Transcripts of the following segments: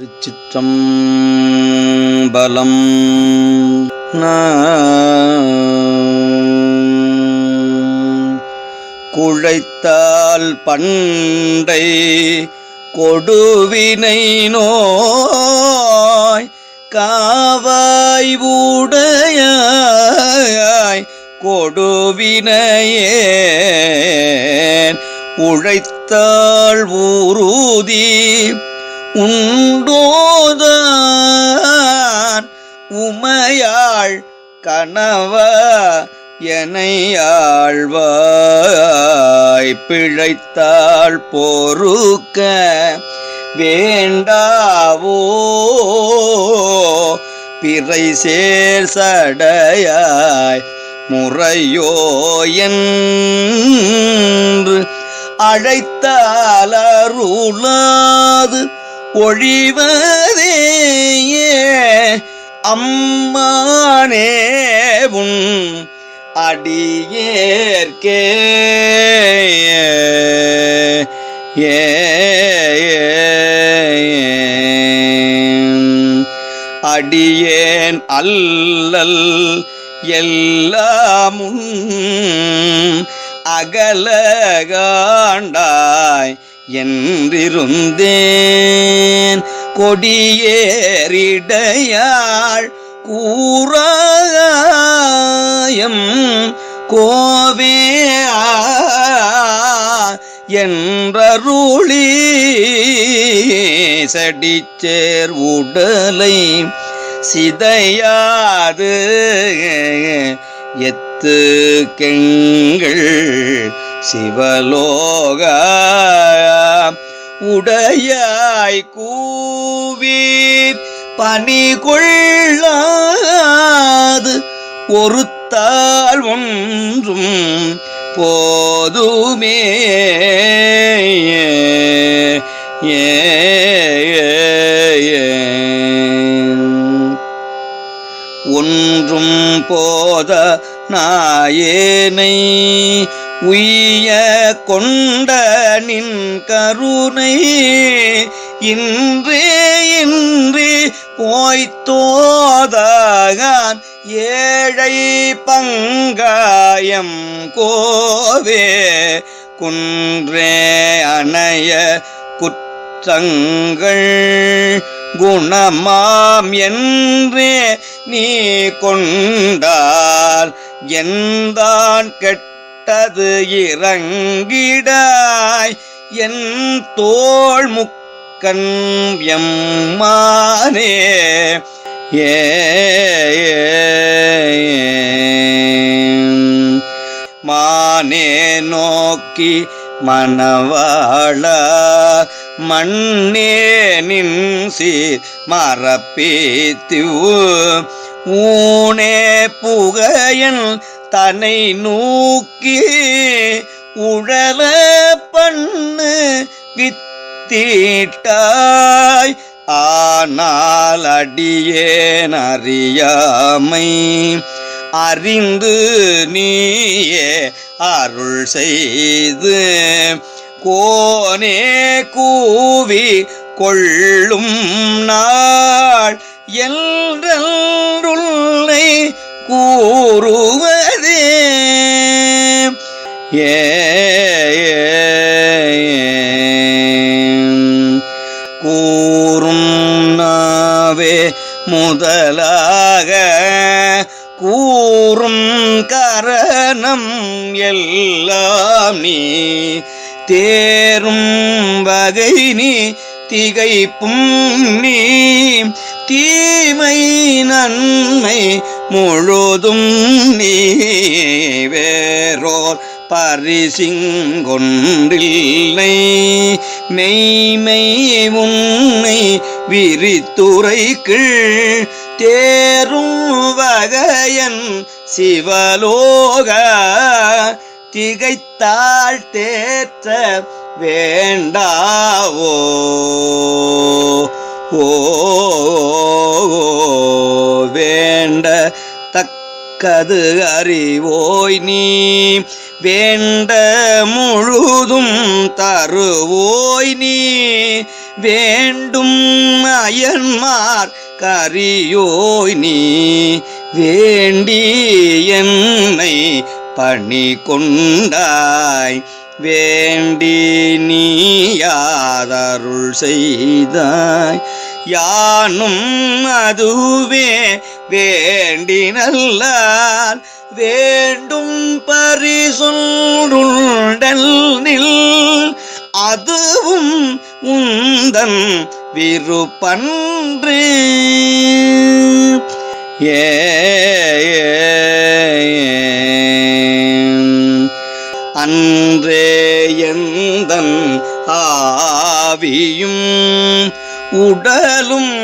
திருச்சிற்றம்பலம். குழைத்தால் பண்டை கொடுவினை நோய் காவாய் உடையாய் கொடுவினையேன். உழைத்தாள் ஊருதி உண்டோதான். உமையாள் கணவ எனையாழ்வாய் பிழைத்தாள் போருக்க வேண்டாவோ பிறை சேர் சடையாய் முறையோ என்று அழைத்தாலருளாது ஒழிவதே அம்மானேவும் அடியேற்கே. ஏ அடியேன் அல்லல் எல்லாமுன் அகலகாண்டாய். என்றிருந்தேன். கொடியேறிடையாள் கூறாயம் கோவே என்றருளி சடிச்சேர் உடலை சிதையாது. எத்து கெங்கள் சிவலோக உடையாய் கூவி பனி கொள்ளாது ஒருத்தால் ஒன்றும் போதுமே. ஏ. ஒன்றும் போத நாயேனை உய்ய கொண்ட நின் கருணை இன்றே இன்று போய்த்தோதான் ஏழை பங்காயம் கோவே குன்றே அணைய குற்றங்கள் குணமாம் என்றே நீ கொண்டார். எந்தான் கெட்ட தொட்டது இறங்கிடாய். என் தோள் முக்கன் எம்மானே. ஏ மானே நோக்கி மணவாள. மண்ணே நின்சி சீர் ஊனே புகையன் தனை நூக்கி உழல பண்ணு வித்தீட்டாய். ஆனால் அடியேன் அறியாமை. அறிந்து நீயே அருள் செய்து. கோனே கூவி கொள்ளும் நாள் என்றுள்ளை கூறுவ ஏ கூறும் நாவே முதலாக கூறும் கரணம் எல்லாம் நீ தேரும் வகை நீ திகைப்பும் நீ தீமை நன்மை முழுதும் நீ வேறோர் பரிசிங்கொன்றில்லை. மெய்மை உன்னை விரித்துரைக்கு தேரும் வகையன் சிவலோக திகைத்தாள் தேற்ற வேண்டாவோ. வேண்ட தக்கது அறிவோய் நீ வேண்ட முழுதும் தருவோய் நீ வேண்டும் அயன்மார் கரியோய் நீ வேண்டி என்னை பணி கொண்டாய் வேண்டி நீ யாதருள் செய்தாய். யானும் அதுவே வேண்டி நல்லால் வேண்டும் பரிசொன்றுண்டல் நில் அதுவும் உந்தன் விருப்பன்று. ஏ அன்றே எந்தன் ஆவியும் உடலும்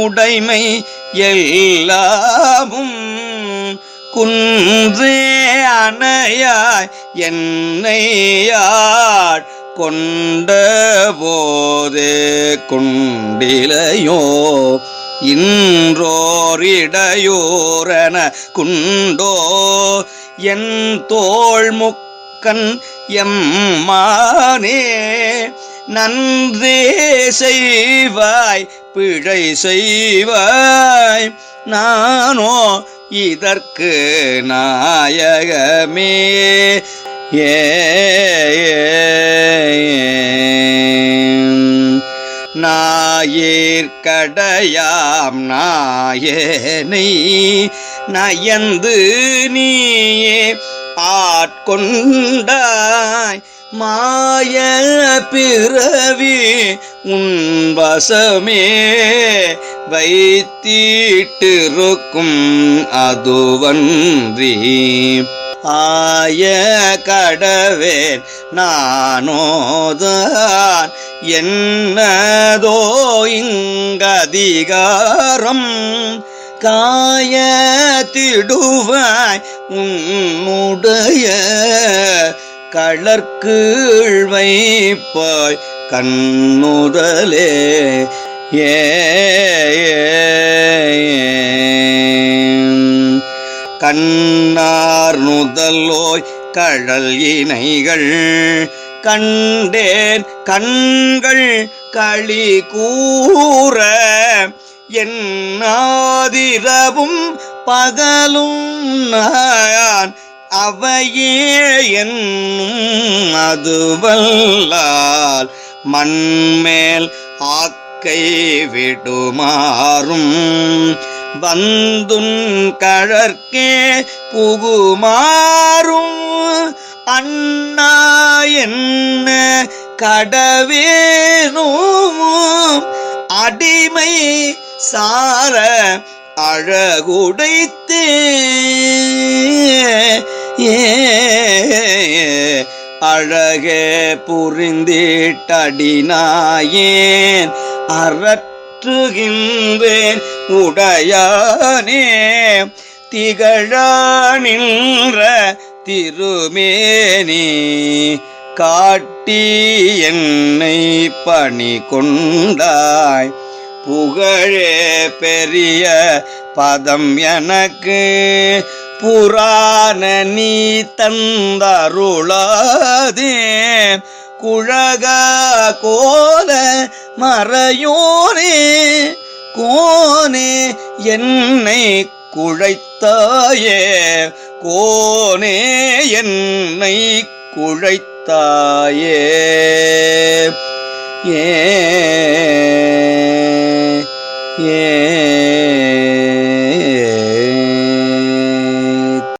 உடைமை எல்லாமும் குன்றே அணையாய் என்னையாட் கொண்ட போதே குண்டிலையோ? இன்றோரிடையோரன குண்டோ? என் தோள் முக்கன் எம்மானே? நன்றே செய்வாய் பிழை செய்வாய். நானோ இதற்கு நாயகமே. ஏ நாயிற்கடையாம் நாயனை நயந்து நீயே ஆட்கொண்டாய். மாய பிறவி உன்வசமே வைத்தீட்டிருக்கும் அதுவன்றி. ஆய கடவேன் நானோதான் என்னதோ இங்கதிகாரம். காய திடுவாய் உன்னுடைய களற்கீழ் வைப்பாய் கண்முதலே ஏ கண்ணார் நுதலோய் கழல் இணைகள் கண்டேன் கண்கள் களி கூற. என்னாதிரவும் பகலும் நான் அவையே என்னும் அதுவல்லால் மண்மேல் ஆக்கை விடுமாறும். வந்துன் கழற்கே புகுமாறும். அண்ணா என்ன கடவேனும். அடிமை சார அழகுடைத்து ஏ அழகே புரிந்திட்டடினாயேன் அறற்றுகின்றேன் உடையானே திகழா நின்ற திருமேனி காட்டி என்னை பணி கொண்டாய் புகழே பெரிய பதம் எனக்கு. புராண நீ தந்தருளாதே. குழக கோல மறையோனே. கோனே என்னை குழைத்தாயே. கோனே என்னை குழைத்தாயே. ஏ ஏ